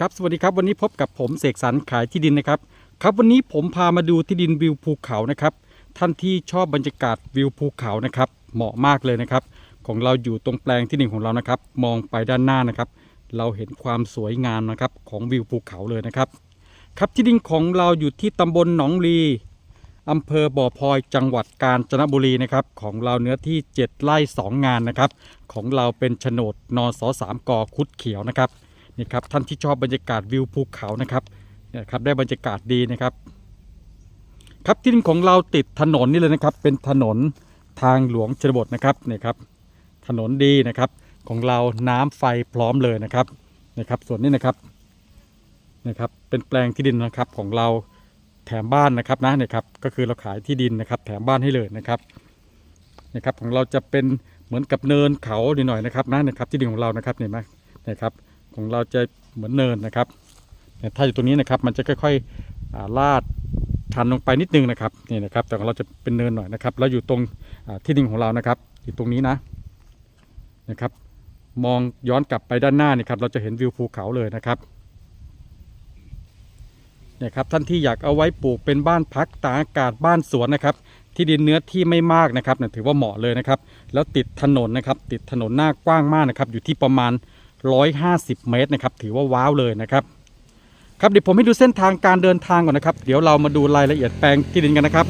ครับสวัสดีครับวันนี้พบกับผมเสกสรรขายที่ดินนะครับ ครับวันนี้ผมพามาดูที่ดินวิวภูเขานะครับ ท่านที่ชอบบรรยากาศวิวภูเขานะครับ เหมาะมากเลยนะครับ ของเราอยู่ตรงแปลงที่ดินของเรานะครับ มองไปด้านหน้านะครับ เราเห็นความสวยงามนะครับของวิวภูเขาเลยนะครับ ครับที่ดินของเราอยู่ที่ตำบลหนองลีอำเภอบ่อพลอยจังหวัดกาญจนบุรีนะครับ ของเราเนื้อที่ 7 ไร่ 2 งานนะครับ ของเราเป็นโฉนดนสสามกอคุดเขียวนะครับ นี่ครับท่านที่ชอบบรรยากาศวิวภูเขานะครับนี่ครับได้บรรยากาศดีนะครับ ครับที่ดินของเราติดถนนนี่เลยนะครับ เป็นถนนทางหลวงชนบทนะครับนี่ครับ ถนนดีนะครับของเราน้ำไฟพร้อมเลยนะครับนะครับ ส่วนนี้นะครับนะครับ เป็นแปลงที่ดินนะครับของเราแถมบ้านนะครับนะนะครับ ก็คือเราขายที่ดินนะครับ แถมบ้านให้เลยนะครับนะครับของเราจะเป็นเหมือนกับเนินเขาหน่อยๆนะครับนะนะครับ ที่ดินของเรานะครับเห็นไหมนะครับ ของเราจะเหมือนเนินนะครับถ้าอยู่ตรงนี้นะครับมันจะค่อยๆลาดชันลงไปนิดนึงนะครับนี่นะครับ แต่ของเราจะเป็นเนินหน่อยนะครับ แล้วอยู่ตรงอ่าที่ดินของเรานะครับอยู่ตรงนี้นะนะครับ มองย้อนกลับไปด้านหน้านี่ครับเราจะเห็นวิวภูเขาเลยนะครับเนี่ยครับท่านที่อยากเอาไว้ปลูกเป็นบ้านพักตากอากาศบ้านสวนนะครับ ที่ดินเนื้อที่ไม่มากนะครับถือว่าเหมาะเลยนะครับ แล้วติดถนนนะครับ ติดถนนหน้ากว้างมากนะครับ อยู่ที่ประมาณ 150 เมตรนะครับถือว่าว้าวเลยนะครับครับเดี๋ยวผมให้ดูเส้นทางการเดินทางก่อนนะครับ เดี๋ยวเรามาดูรายละเอียดแปลงที่ดินกันนะครับ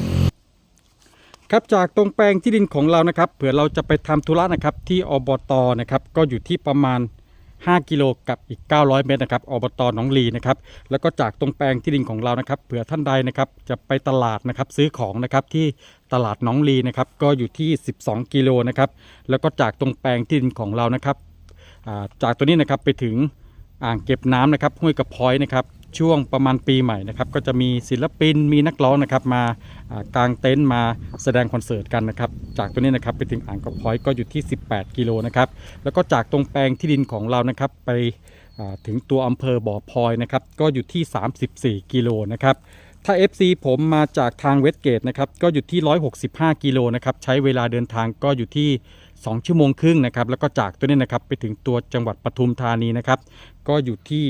ครับจากตรงแปลงที่ดินของเรานะครับเผื่อเราจะไปทำธุระนะครับที่อบตนะครับก็อยู่ที่ประมาณ 5 กิโลกับอีก 900 เมตรนะครับอบตหนองลีนะครับแล้วก็จากตรงแปลงที่ดินของเรานะครับเผื่อท่านใดนะครับจะไปตลาดนะครับซื้อของนะครับที่ตลาดหนองลีนะครับก็อยู่ที่ 12 กิโลนะครับแล้วก็จากตรงแปลงที่ดินของเรานะครับ จากตัวนี้นะครับไปถึงอ่างเก็บน้ำนะครับห้วยกระพร้อยนะครับช่วงประมาณปีใหม่นะครับก็จะมีศิลปินมีนักร้องนะครับมาอ่ากางเต็นท์มาแสดงคอนเสิร์ตกันนะครับจากตัวนี้นะครับไปถึงอ่างกระพร้อยก็อยู่ที่ 18 กิโลนะครับแล้วก็จากตรงแปลงที่ดินของเรานะครับไปถึงตัวอำเภอบ่อพลอยนะครับก็อยู่ที่ 34 กิโลนะครับถ้า FC ผมมาจากทางเวสเกตนะครับก็อยู่ที่ 165 กิโลนะครับใช้เวลาเดินทางก็อยู่ที่ 2 ชั่วโมงครึ่งนะครับแล้วก็จากตัวนี้นะครับไปถึงตัวจังหวัดปทุมธานีนะครับก็อยู่ที่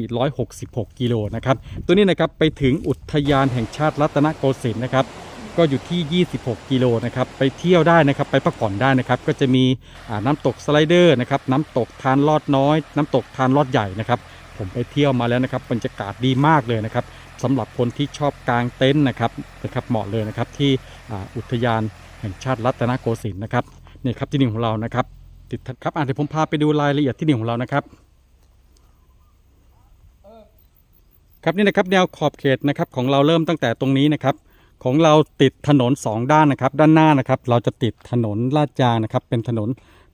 166 กิโลนะครับตัวนี้นะครับไปถึงอุทยานแห่งชาติรัตนโกสินทร์นะครับก็อยู่ที่ 26 กิโลนะครับไปเที่ยวได้นะครับไปพักผ่อนได้นะครับก็จะมีน้ำตกสไลเดอร์นะครับน้ำตกทานลอดน้อย น้ำตกทานลอดใหญ่นะครับผมไปเที่ยวมาแล้วนะครับบรรยากาศดีมากเลยนะครับสำหรับคนที่ชอบกางเต็นท์นะครับนะครับเหมาะเลยนะครับที่อุทยานแห่งชาติรัตนโกสินทร์นะครับ นี่ครับที่ดินของเรานะครับ ติดครับอะเดี๋ยวผมพาไปดูรายละเอียดที่ดินของเรานะครับ ครับนี่นะครับแนวขอบเขตนะครับของเราเริ่มตั้งแต่ตรงนี้นะครับ ของเราติดถนนสองด้านนะครับ ด้านหน้านะครับ เราจะติดถนนลาดยางนะครับ เป็นถนน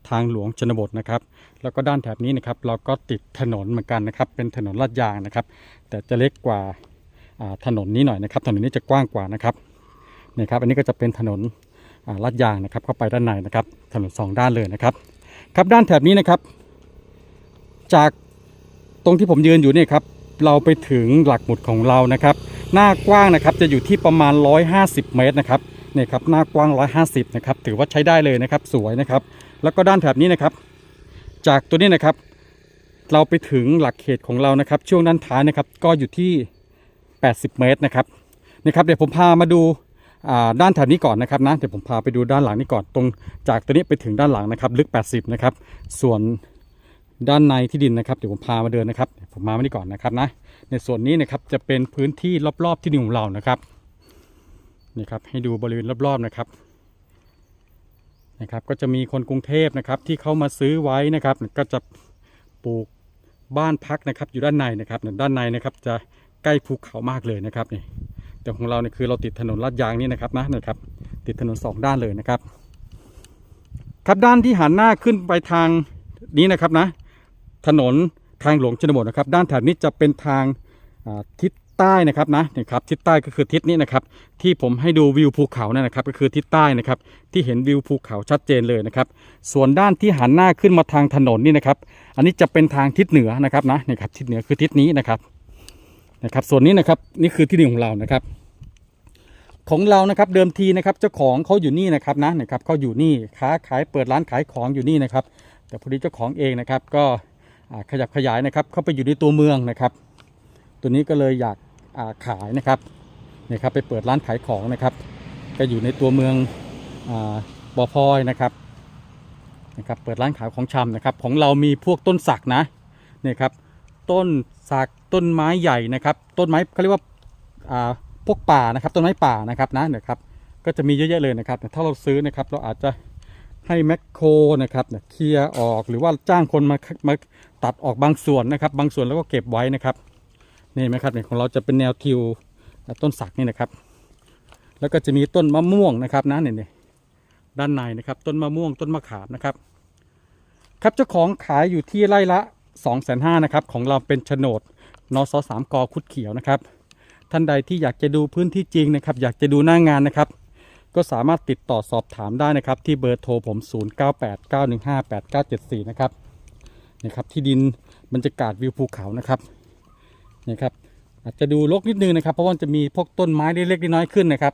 ทางหลวงชนบทนะครับ แล้วก็ด้านแถบนี้นะครับ เราก็ติดถนนเหมือนกันนะครับ เป็นถนนลาดยางนะครับ แต่จะเล็กกว่าถนนนี้หน่อยนะครับ ถนนนี้จะกว้างกว่านะครับนี่ครับ อันนี้ก็จะเป็นถนน ลาดยางนะครับเข้าไปด้านในนะครับถนนสองด้านเลยนะครับครับด้านแถบนี้นะครับ จากตรงที่ผมยืนอยู่เนี่ยครับเราไปถึงหลักหมุดของเรานะครับ หน้ากว้างนะครับจะอยู่ที่ประมาณ 150 เมตรนะครับเนี่ยครับหน้ากว้าง 150 นะครับ ถือว่าใช้ได้เลยนะครับ สวยนะครับ แล้วก็ด้านแถบนี้นะครับ จากตัวนี้นะครับ เราไปถึงหลักเขตของเรานะครับ ช่วงด้านท้ายนะครับ ก็อยู่ที่ 80 เมตรนะครับนะครับ เดี๋ยวผมพามาดู ด้านแถบนี้ก่อนนะครับนะเดี๋ยวผมพาไปดูด้านหลังนี้ก่อนตรงจากตัวนี้ไปถึงด้านหลังนะครับ ลึก 80 นะครับ ส่วนด้านในที่ดินนะครับเดี๋ยวผมพามาเดินนะครับผมมาไม่ได้ก่อนนะครับนะ ในส่วนนี้นะครับจะเป็นพื้นที่รอบๆที่ดินของเรานะครับนี่ครับให้ดูบริเวณรอบๆนะครับนะครับ ก็จะมีคนกรุงเทพนะครับที่เข้ามาซื้อไว้นะครับ ก็จะปลูกบ้านพักนะครับ อยู่ด้านในนะครับด้านในนะครับ จะใกล้ภูเขามากเลยนะครับนี่ แต่ของเราเนี่ยคือเราติดถนนลาดยางนี่นะครับนะนะครับ ติดถนนสองด้านเลยนะครับ ครับด้านที่หันหน้าขึ้นไปทางนี้นะครับนะ ถนนทางหลวงชนบทนะครับ ด้านแถบนี้จะเป็นทางทิศใต้นะครับนะนี่ครับทิศใต้ก็คือทิศนี้นะครับ ที่ผมให้ดูวิวภูเขานั่นนะครับ ก็คือทิศใต้นะครับ ที่เห็นวิวภูเขาชัดเจนเลยนะครับ ส่วนด้านที่หันหน้าขึ้นมาทางถนนนี่นะครับ อันนี้จะเป็นทางทิศเหนือนะครับนะนี่ครับทิศเหนือคือทิศนี้นะครับ นะครับส่วนนี้นะครับนี่คือที่ดินของเรานะครับ ของเรานะครับเดิมทีนะครับเจ้าของเขาอยู่นี่นะครับนะนะครับเขาอยู่นี่ค้าขายเปิดร้านขายของอยู่นี่นะครับ แต่พอดีเจ้าของเองนะครับ ก็ขยับขยายนะครับ เข้าไปอยู่ในตัวเมืองนะครับ ตัวนี้ก็เลยอยากขายนะครับเนี่ยครับไปเปิดร้านขายของนะครับก็อยู่ในตัวเมืองบ่อพลอยนะครับนะครับเปิดร้านขายของชำนะครับ ของเรามีพวกต้นสักนะเนี่ยครับต้นสัก ต้นไม้ใหญ่นะครับ ต้นไม้เขาเรียกว่าอ่าพวกป่านะครับ ต้นไม้ป่านะครับนะเนี่ยครับก็จะมีเยอะแยะเลยนะครับ ถ้าเราซื้อนะครับ เราอาจจะให้แมคโครนะครับเนี่ยเคลียร์ออกหรือว่าจ้างคนมามาตัดออกบางส่วนนะครับ บางส่วนแล้วก็เก็บไว้นะครับนี่เห็นไหมครับเนี่ยของเราจะเป็นแนวทิวต้นสักนี่นะครับ แล้วก็จะมีต้นมะม่วงนะครับนะเนี่ยเนี่ยด้านในนะครับ ต้นมะม่วงต้นมะขามนะครับ ครับเจ้าของขายอยู่ที่ไร่ละ2องแสนห้านะครับ ของเราเป็นโฉนด นสสามกคุดเขียวนะครับ ท่านใดที่อยากจะดูพื้นที่จริงนะครับ อยากจะดูหน้างานนะครับ ก็สามารถติดต่อสอบถามได้นะครับ ที่เบอร์โทรผม 0989158974 นะครับนี่ครับที่ดินบรรยากาศวิวภูเขานะครับนี่ครับอาจจะดูรกนิดนึงนะครับ เพราะว่าจะมีพวกต้นไม้เล็กๆน้อยๆขึ้นนะครับ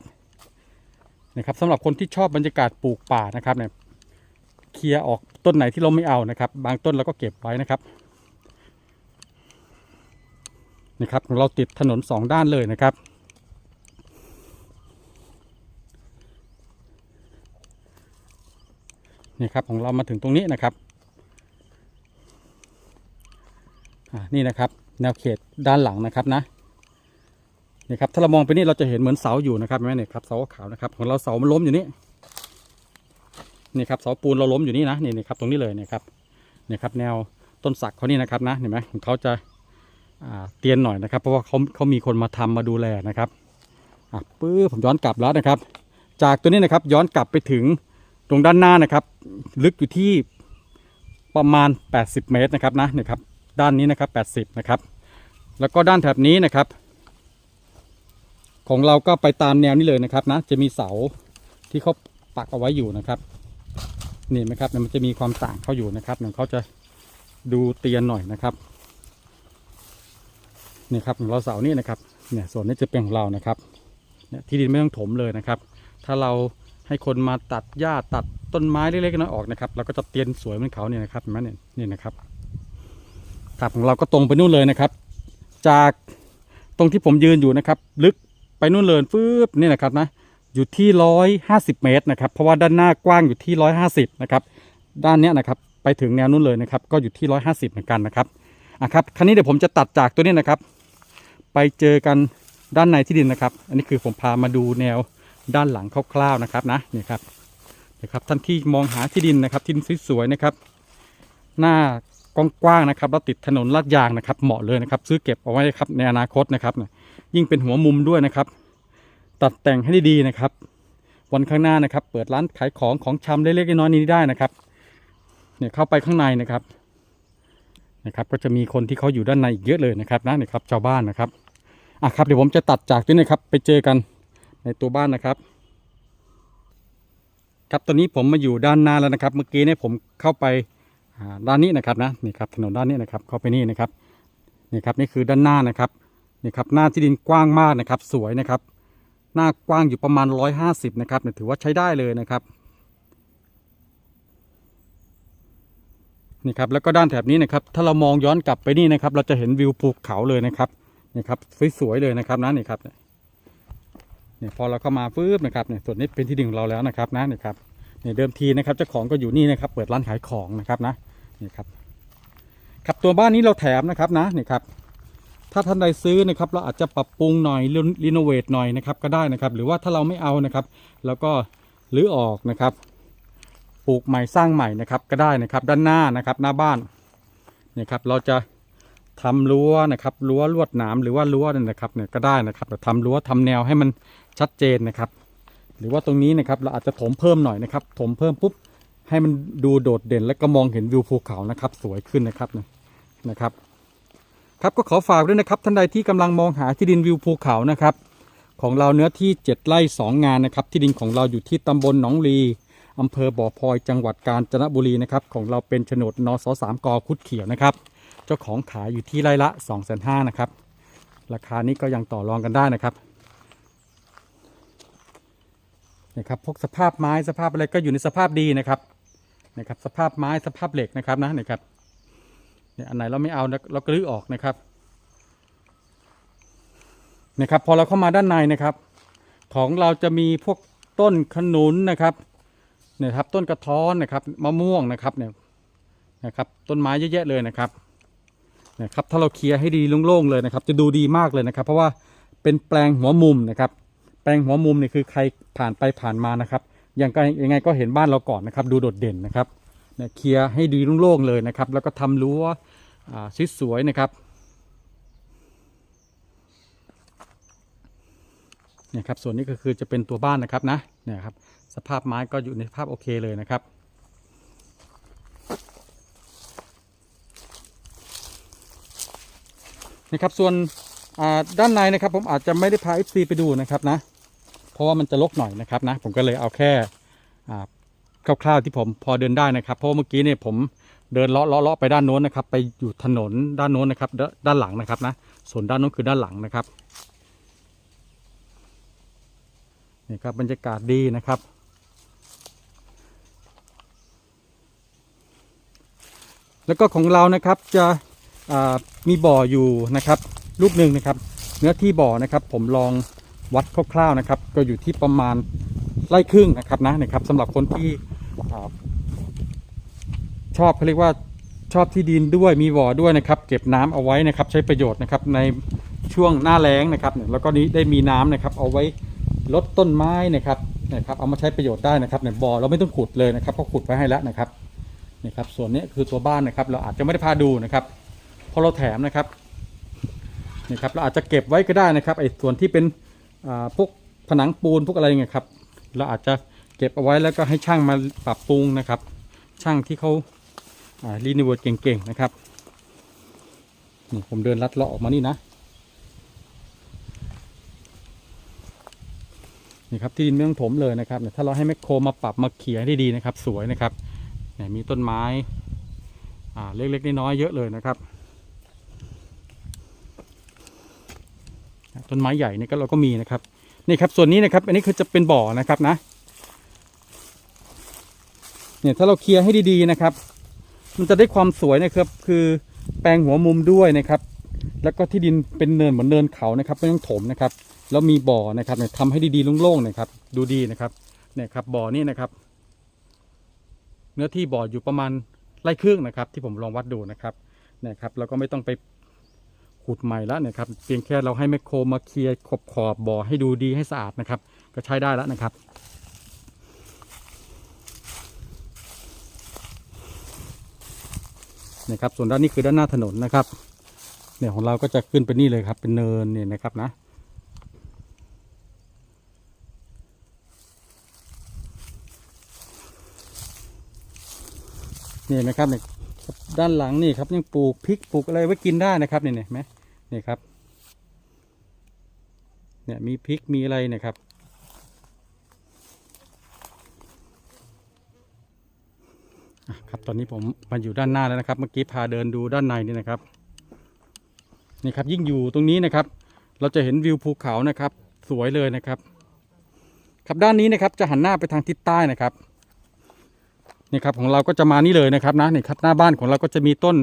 นะครับสำหรับคนที่ชอบบรรยากาศปลูกป่านะครับเนี่ยเคลียร์ออกต้นไหนที่เราไม่เอานะครับ บางต้นเราก็เก็บไว้นะครับ นี่ครับของเราติดถนนสองด้านเลยนะครับ นี่ครับของเรามาถึงตรงนี้นะครับนี่นะครับแนวเขตด้านหลังนะครับนะนี่ครับถ้าเรามองไปนี่เราจะเห็นเหมือนเสาอยู่นะครับเห็นไหมเนี่ยครับเสาขาวนะครับของเราเสามันล้มอยู่นี่นี่ครับเสาปูนเราล้มอยู่นี่นะนี่นี่ครับตรงนี้เลยนี่ครับนี่ครับแนวต้นสักเขานี่นะครับนะเห็นไหมของเขาจะ เตียนหน่อยนะครับ เพราะว่าเขาเขามีคนมาทำมาดูแลนะครับปื้อผมย้อนกลับแล้วนะครับ จากตัวนี้นะครับย้อนกลับไปถึงตรงด้านหน้านะครับ ลึกอยู่ที่ประมาณ 80 เมตรนะครับนะเนี่ยครับด้านนี้นะครับ 80 นะครับ แล้วก็ด้านแถบนี้นะครับ ของเราก็ไปตามแนวนี้เลยนะครับนะจะมีเสาที่เขาปักเอาไว้อยู่นะครับนี่ไหมครับเนี่ยมันจะมีความต่างเขาอยู่นะครับเนี่ยเขาจะดูเตียนหน่อยนะครับ นี่ครับของเราเสานี่นะครับเนี่ยส่วนนี้จะเป็นของเรานะครับเนี่ยที่ดินไม่ต้องถมเลยนะครับ ถ้าเราให้คนมาตัดหญ้าตัดต้นไม้เล็กๆน้อยๆออกนะครับเราก็จะเตียนสวยเหมือนเขาเนี่ยนะครับเห็นไหมเนี่ยนี่นะครับครับของเราก็ตรงไปนู่นเลยนะครับ จากตรงที่ผมยืนอยู่นะครับ ลึกไปนู่นเลยฟืบนี่นะครับนะอยู่ที่ร้อยห้าสิบเมตรนะครับ เพราะว่าด้านหน้ากว้างอยู่ที่ร้อยห้าสิบนะครับ ด้านเนี้ยนะครับ ไปถึงแนวนู่นเลยนะครับ ก็อยู่ที่ร้อยห้าสิบเหมือนกันนะครับอะครับ คราวนี้เดี๋ยวผมจะตัดจากตัวนี้นะครับ ไปเจอกันด้านในที่ดินนะครับ อันนี้คือผมพามาดูแนวด้านหลังคร่าวๆนะครับนะนี่ครับนะครับท่านที่มองหาที่ดินนะครับที่ดินสวยๆนะครับ หน้ากว้างๆนะครับแล้วติดถนนลาดยางนะครับ เหมาะเลยนะครับ ซื้อเก็บเอาไว้ครับในอนาคตนะครับ ยิ่งเป็นหัวมุมด้วยนะครับ ตัดแต่งให้ดีๆนะครับ วันข้างหน้านะครับ เปิดร้านขายของของชำเล็กๆน้อยๆนี้ได้นะครับ เนี่ยเข้าไปข้างในนะครับ นะครับ ก็จะมีคนที่เขาอยู่ด้านในอีกเยอะเลยนะครับนะนี่ครับชาวบ้านนะครับอะครับเดี๋ยวผมจะตัดจากที่นี่ครับ ไปเจอกันในตัวบ้านนะครับ ครับตอนนี้ผมมาอยู่ด้านหน้าแล้วนะครับ เมื่อกี้เนี่ยผมเข้าไปด้านนี้นะครับนะนี่ครับถนนด้านนี้นะครับ เข้าไปนี่นะครับนี่ครับนี่คือด้านหน้านะครับนี่ครับหน้าที่ดินกว้างมากนะครับ สวยนะครับ หน้ากว้างอยู่ประมาณร้อยห้าสิบนะครับเนี่ยถือว่าใช้ได้เลยนะครับ นี่ครับแล้วก็ด้านแถบนี้นะครับถ้าเรามองย้อนกลับไปนี่นะครับ เราจะเห็นวิวภูเขาเลยนะครับนี่ครับสวยๆเลยนะครับนะนี่ครับเนี่ยพอเราเข้ามาปุ๊บนะครับเนี่ยส่วนนี้เป็นที่ดินของเราแล้วนะครับนะนี่ครับเนี่ยเดิมทีนะครับเจ้าของก็อยู่นี่นะครับ เปิดร้านขายของนะครับนะนี่ครับครับตัวบ้านนี้เราแถมนะครับนะนี่ครับถ้าท่านใดซื้อนะครับเราอาจจะปรับปรุงหน่อยรีโนเวทหน่อยนะครับก็ได้นะครับ หรือว่าถ้าเราไม่เอานะครับเราก็รื้อออกนะครับ ลูกใหม่สร้างใหม่นะครับก็ได้นะครับด้านหน้านะครับหน้าบ้านเนี่ยครับเราจะทำรั้วนะครับรั้วลวดหนามหรือว่ารั้วนั่นนะครับเนี่ยก็ได้นะครับแต่ทำรั้วทำแนวให้มันชัดเจนนะครับ หรือว่าตรงนี้นะครับเราอาจจะถมเพิ่มหน่อยนะครับถมเพิ่มปุ๊บให้มันดูโดดเด่นและก็มองเห็นวิวภูเขานะครับสวยขึ้นนะครับนะครับ ครับก็ขอฝากด้วยนะครับท่านใดที่กำลังมองหาที่ดินวิวภูเขานะครับ ของเราเนื้อที่ 7 ไร่ 2 งานนะครับ ที่ดินของเราอยู่ที่ตำบลหนองลี อำเภอบ่อพลอยจังหวัดกาญจนบุรีนะครับของเราเป็นโฉนดนสสามกคุดเขียวนะครับ เจ้าของขายอยู่ที่ไร่ละ2องแสนห้านะครับ ราคานี้ก็ยังต่อรองกันได้นะครับนะครับพวกสภาพไม้สภาพอะไรก็อยู่ในสภาพดีนะครับนะครับ สภาพไม้สภาพเหล็กนะครับนะนะครับเนี่ยอันไหนเราไม่เอานะเราก็รื้อออกนะครับนะครับ พอเราเข้ามาด้านในนะครับ ของเราจะมีพวกต้นขนุนนะครับ เนี่ยครับต้นกระท้อนนะครับมะม่วงนะครับเนี่ยนะครับต้นไม้เยอะแยะเลยนะครับนะครับถ้าเราเคลียร์ให้ดีโล่งๆเลยนะครับ จะดูดีมากเลยนะครับ เพราะว่าเป็นแปลงหัวมุมนะครับ แปลงหัวมุมเนี่ยคือใครผ่านไปผ่านมานะครับยังไงยังไงก็เห็นบ้านเราก่อนนะครับ ดูโดดเด่นนะครับเนี่ยเคลียร์ให้ดีโล่งๆเลยนะครับ แล้วก็ทำรั้วอ่าสวยๆนะครับเนี่ยครับส่วนนี้ก็คือจะเป็นตัวบ้านนะครับนะเนี่ยครับ สภาพไม้ก็อยู่ในสภาพโอเคเลยนะครับ นะครับส่วนด้านในนะครับ ผมอาจจะไม่ได้พา FC ไปดูนะครับนะ เพราะว่ามันจะรกหน่อยนะครับนะ ผมก็เลยเอาแค่คร่าวๆที่ผมพอเดินได้นะครับ เพราะเมื่อกี้เนี่ยผมเดินเลาะเลาะไปด้านโน้นนะครับ ไปอยู่ถนนด้านโน้นนะครับ ด้านหลังนะครับนะ ส่วนด้านโน้นคือด้านหลังนะครับนี่ครับบรรยากาศดีนะครับ แล้วก็ของเรานะครับจะมีบ่ออยู่นะครับ ลูกหนึ่งนะครับ เนื้อที่บ่อนะครับ ผมลองวัดคร่าวๆนะครับ ก็อยู่ที่ประมาณไร่ครึ่งนะครับนะนะครับสำหรับคนที่ชอบเขาเรียกว่าชอบที่ดินด้วยมีบ่อด้วยนะครับ เก็บน้ำเอาไว้นะครับ ใช้ประโยชน์นะครับในช่วงหน้าแล้งนะครับแล้วก็นี้ได้มีน้ำนะครับ เอาไว้ลดต้นไม้นะครับนะครับ เอามาใช้ประโยชน์ได้นะครับในบ่อเราไม่ต้องขุดเลยนะครับเพราขุดไว้ให้แล้วนะครับ นี่ครับส่วนนี้คือตัวบ้านนะครับ เราอาจจะไม่ได้พาดูนะครับเพราะเราแถมนะครับนี่ครับเราอาจจะเก็บไว้ก็ได้นะครับไอ้ส่วนที่เป็นพวกผนังปูนพวกอะไรเงี้ยครับ เราอาจจะเก็บเอาไว้แล้วก็ให้ช่างมาปรับปรุงนะครับ ช่างที่เขารีนิเวิร์ดเก่งๆนะครับนี่ผมเดินลัดเลาะออกมานี่นะนี่ครับที่ดินไม่ต้องถมเลยนะครับถ้าเราให้แมคโครมาปรับมาเขี่ยให้ได้ดีนะครับ สวยนะครับ เนี่ยมีต้นไม้อ่าเล็กๆน้อยๆเยอะเลยนะครับ ต้นไม้ใหญ่นี่ก็เราก็มีนะครับนี่ครับส่วนนี้นะครับอันนี้คือจะเป็นบ่อนะครับนะเนี่ยถ้าเราเคลียร์ให้ดีๆนะครับ มันจะได้ความสวยนะครับคือแปลงหัวมุมด้วยนะครับ แล้วก็ที่ดินเป็นเนินเหมือนเนินเขานะครับไม่ต้องถมนะครับ แล้วมีบ่อนะครับเนี่ยทำให้ดีๆโล่งๆนะครับ ดูดีนะครับเนี่ยครับบ่อนี่นะครับ นื้อที่บ่ออยู่ประมาณไร่ครึ่งนะครับ ที่ผมลองวัดดูนะครับเนี่ยครับเราก็ไม่ต้องไปขุดใหม่แล้วนะครับเพียงแค่เราให้แมคโครมาเคลียร์ขอบขอบบ่อให้ดูดีให้สะอาดนะครับ ก็ใช้ได้แล้วนะครับเนี่ยครับส่วนด้านนี้คือด้านหน้าถนนนะครับเนี่ยของเราก็จะขึ้นไปนี่เลยครับเป็นเนินเนี่ยนะครับนะ นี่นะครับเนี่ยด้านหลังนี่ครับยังปลูกพริกปลูกอะไรไว้กินได้นะครับเนี่ยไหมนี่ครับเนี่ยมีพริกมีอะไรนี่ยครับ ครับตอนนี้ผมมาอยู่ด้านหน้าแล้วนะครับ เมื่อกี้พาเดินดูด้านในนี่นะครับนี่ครับยิ่งอยู่ตรงนี้นะครับ เราจะเห็นวิวภูเขานะครับ สวยเลยนะครับ ครับด้านนี้นะครับจะหันหน้าไปทางทิศใต้นะครับ นี่ครับของเราก็จะมานี่เลยนะครับนะนี่ครับหน้าบ้านของเราก็จะมีต้น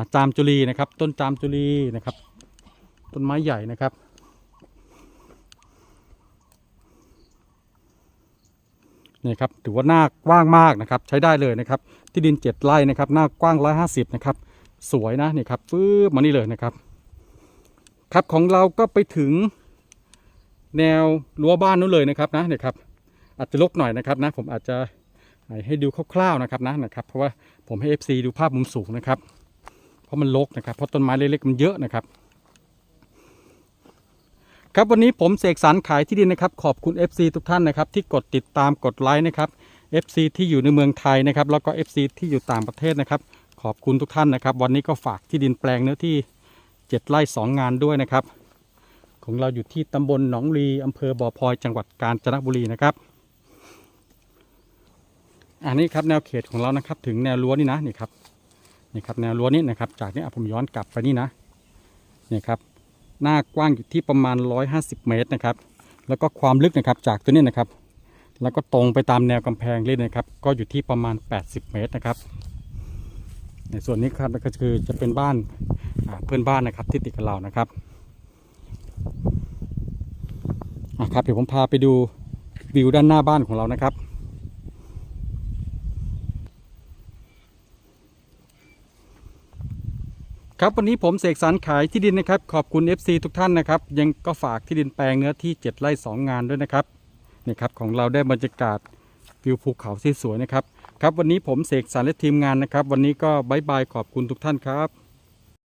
าจามจุลีนะครับ ต้นจามจุลีนะครับ ต้นไม้ใหญ่นะครับนี่ครับถือว่าหน้ากว้างมากนะครับ ใช้ได้เลยนะครับ ที่ดินเจ็ดไร่นะครับ หน้ากว้างร้อยห้าสิบนะครับ สวยนะนี่ครับฟื้มานี่เลยนะครับ ครับของเราก็ไปถึงแนวรั้วบ้านนู้นเลยนะครับนะเนี่ยครับอาจจะลกหน่อยนะครับนะผมอาจจะ ให้ดูคร่าวๆนะครับนะนะครับ เพราะว่าผมให้ FC ดูภาพมุมสูงนะครับ เพราะมันรกนะครับ เพราะต้นไม้เล็กๆมันเยอะนะครับ ครับวันนี้ผมเสกสรรขายที่ดินนะครับ ขอบคุณ FC ทุกท่านนะครับ ที่กดติดตามกดไลค์นะครับ FC ที่อยู่ในเมืองไทยนะครับ แล้วก็ FC ที่อยู่ต่างประเทศนะครับ ขอบคุณทุกท่านนะครับ วันนี้ก็ฝากที่ดินแปลงเนื้อที่ 7 ไร่ 2 งานด้วยนะครับ ของเราอยู่ที่ตำบลหนองลีอำเภอบ่อพลอยจังหวัดกาญจนบุรีนะครับ อันนี้ครับแนวเขตของเรานะครับ ถึงแนวรั้วนี่นะนี่ครับนี่ครับแนวรั้วนี้นะครับ จากนี้ผมย้อนกลับไปนี่นะนี่ครับ หน้ากว้างอยู่ที่ประมาณ 150 เมตรนะครับ แล้วก็ความลึกนะครับจากตัวนี้นะครับ แล้วก็ตรงไปตามแนวกำแพงเลยนะครับ ก็อยู่ที่ประมาณ 80 เมตรนะครับ ในส่วนนี้ครับก็คือจะเป็นบ้านาเพื่อนบ้านนะครับที่ติดกับเรานะครับอะครับเดี๋ยวผมพาไปดูวิวด้านหน้าบ้านของเรานะครับ ครับวันนี้ผมเสกสรรขายที่ดินนะครับ ขอบคุณ FC ทุกท่านนะครับ ยังก็ฝากที่ดินแปลงเนื้อที่ 7ไร่2 งานด้วยนะครับนี่ครับของเราได้บรรยากาศวิวภูเขาที่สวยนะครับ ครับวันนี้ผมเสกสรรและทีมงานนะครับ วันนี้ก็บายบายขอบคุณทุกท่านครับ